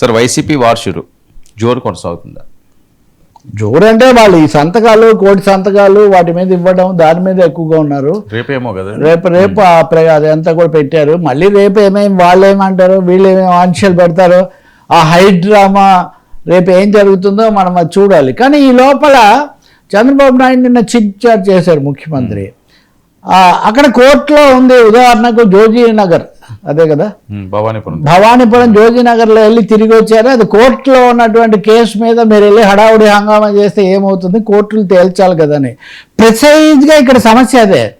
Sir YCP వార్షులు జోరు కొనసాగుతుందా? జోరు అంటే వాళ్ళు ఈ సంతకాలు కోటి సంతకాలు వాటి మీద ఇవ్వడం దాని మీద ఎక్కువగా ఉన్నారు. రేపేమో కదా? రేపు రేపు అదంతా కూడా పెట్టారు. మళ్ళీ రేపు ఏమేమి వాళ్ళు ఏమంటారు వీళ్ళు ఏమేమి ఆంక్షలు పెడతారో ఆ హైట్ డ్రామా రేపు ఏం జరుగుతుందో మనం అది చూడాలి. కానీ ఈ లోపల చంద్రబాబు నాయుడు నిన్న చిట్ చాట్ చేశారు ముఖ్యమంత్రి. అక్కడ కోర్టులో ఉంది ఉదాహరణకు జోజీ నగర్. అదే కదా? భవానీపురం. భవానీపురం జోజీనగర్లో వెళ్ళి తిరిగి వచ్చారు? అది కోర్టులో ఉన్నటువంటి కేసు మీద మీరు వెళ్ళి హడావుడి హంగామా చేస్తే ఏమవుతుంది? కోర్టులు తేల్చాలి కదని. ప్రిసైజ్గా ఇక్కడ సమస్య అదే.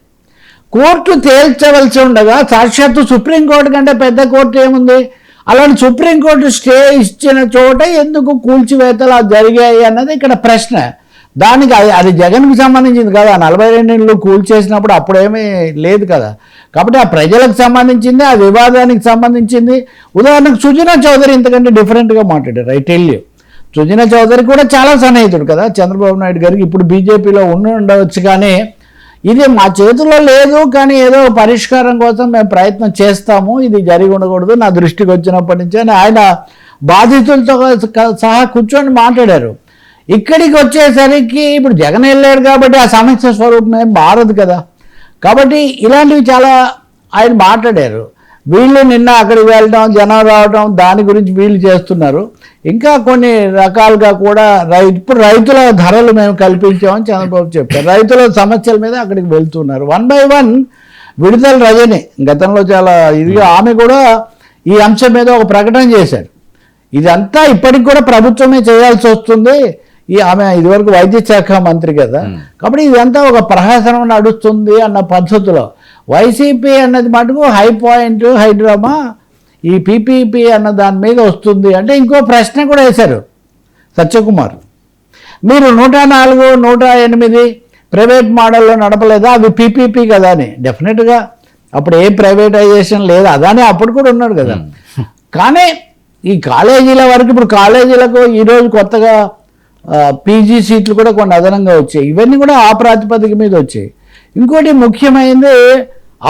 కోర్టు తేల్చవలసి ఉండగా సాక్షాత్తు సుప్రీంకోర్టు కంటే పెద్ద కోర్టు ఏముంది? అలాంటి సుప్రీంకోర్టు స్టే ఇచ్చిన చోట ఎందుకు కూల్చివేతలు జరిగాయి అన్నది ఇక్కడ ప్రశ్న. దానికి అది అది జగన్కి సంబంధించింది కదా. నలభై రెండు కూల్ చేసినప్పుడు అప్పుడేమీ లేదు కదా. కాబట్టి ఆ ప్రజలకు సంబంధించింది ఆ వివాదానికి సంబంధించింది. ఉదాహరణకు సుజనా చౌదరి ఇంతకంటే డిఫరెంట్గా మాట్లాడారు I tell you Sujana Chowdary కూడా చాలా సన్నిహితుడు కదా. చంద్రబాబు నాయుడు గారికి ఇప్పుడు బీజేపీలో ఉండి ఉండవచ్చు కానీ ఇది మా చేతుల్లో లేదు కానీ ఏదో పరిష్కారం కోసం మేము ప్రయత్నం చేస్తాము. ఇది జరిగి ఉండకూడదు నా దృష్టికి వచ్చినప్పటి నుంచి అని ఆయన బాధితులతో సహా కూర్చొని మాట్లాడారు. ఇక్కడికి వచ్చేసరికి ఇప్పుడు జగన్ వెళ్ళాడు కాబట్టి ఆ సమస్య స్వరూపం మారదు కదా. కాబట్టి ఇలాంటివి చాలా ఆయన మాట్లాడారు. వీళ్ళు నిన్న అక్కడికి వెళ్ళడం జనం రావడం దాని గురించి వీళ్ళు చేస్తున్నారు. ఇంకా కొన్ని రకాలుగా కూడా రైతు ఇప్పుడు రైతుల ధరలు మేము కల్పించామని చంద్రబాబు చెప్పారు. రైతుల సమస్యల మీద అక్కడికి వెళ్తున్నారు. వన్ బై వన్ విడుదల రజని గతంలో చాలా ఇదిగా ఆమె కూడా ఈ అంశం మీద ఒక ప్రకటన చేశారు. ఇదంతా ఇప్పటికి కూడా ప్రభుత్వమే చేయాల్సి వస్తుంది. ఈ ఆమె ఇదివరకు వైద్య శాఖ మంత్రి కదా. కాబట్టి ఇదంతా ఒక ప్రహసనం నడుస్తుంది అన్న పద్ధతిలో. వైసీపీ అన్నది మటుకు హై పాయింట్ హైడ్రామా ఈ పీపీపీ అన్న దాని మీద వస్తుంది. అంటే ఇంకో ప్రశ్న కూడా వేశారు సత్యకుమార్. మీరు నూట నాలుగు నూట ఎనిమిది ప్రైవేట్ మోడల్లో నడపలేదా? అవి పీపీపీ కదా అని. డెఫినెట్గా అప్పుడు ఏ ప్రైవేటైజేషన్ లేదు. అదానే అప్పుడు కూడా ఉన్నాడు కదా. కానీ ఈ కాలేజీల వరకు ఇప్పుడు కాలేజీలకు ఈరోజు కొత్తగా పీజీ సీట్లు కూడా కొన్ని అదనంగా వచ్చాయి. ఇవన్నీ కూడా ఆ ప్రాతిపదిక మీద వచ్చాయి. ఇంకోటి ముఖ్యమైనది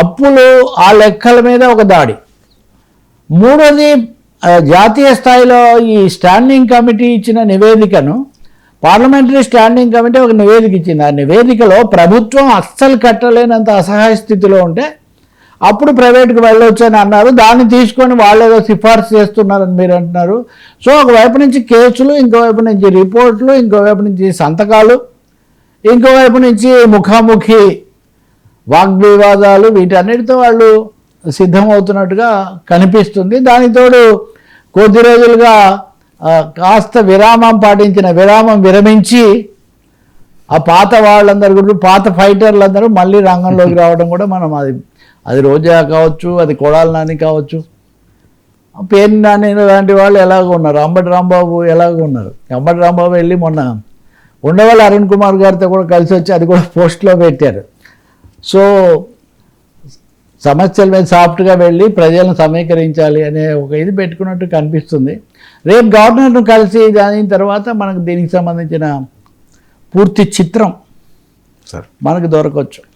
అప్పులు ఆ లెక్కల మీద ఒక దాడి. మూడోది జాతీయ స్థాయిలో ఈ స్టాండింగ్ కమిటీ ఇచ్చిన నివేదికను పార్లమెంటరీ స్టాండింగ్ కమిటీ ఒక నివేదిక ఇచ్చింది. ఆ నివేదికలో ప్రభుత్వం అస్సలు కట్టలేనంత అసహాయ స్థితిలో ఉంటే అప్పుడు ప్రైవేట్కి వెళ్ళొచ్చు అని అన్నారు. దాన్ని తీసుకొని వాళ్ళు ఏదో సిఫార్సు చేస్తున్నారని మీరు అంటున్నారు. సో ఒకవైపు నుంచి కేసులు ఇంకోవైపు నుంచి రిపోర్ట్లు ఇంకోవైపు నుంచి సంతకాలు ఇంకోవైపు నుంచి ముఖాముఖి వాగ్వివాదాలు వీటన్నిటితో వాళ్ళు సిద్ధమవుతున్నట్టుగా కనిపిస్తుంది. దానితోడు కొద్ది రోజులుగా కాస్త విరామం పాటించిన విరామం విరమించి ఆ పాత వాళ్ళందరూ కూడా పాత ఫైటర్లందరూ మళ్ళీ రంగంలోకి రావడం కూడా మనం అది అది రోజా కావచ్చు అది కొడాల నాని కావచ్చు. పేరు నాని లాంటి వాళ్ళు ఎలాగ ఉన్నారు. అంబటి రాంబాబు ఎలాగ ఉన్నారు. అంబటి రాంబాబు వెళ్ళి మొన్న ఉండవల్లి అరుణ్ కుమార్ గారితో కూడా కలిసి వచ్చి అది కూడా పోస్ట్లో పెట్టారు. సో సమస్యల మీద సాఫ్ట్గా వెళ్ళి ప్రజలను సమీకరించాలి అనే ఒక ఇది పెట్టుకున్నట్టు కనిపిస్తుంది. రేపు గవర్నర్ను కలిసి దాని తర్వాత మనకు దీనికి సంబంధించిన పూర్తి చిత్రం సార్. మనకు దొరకవచ్చు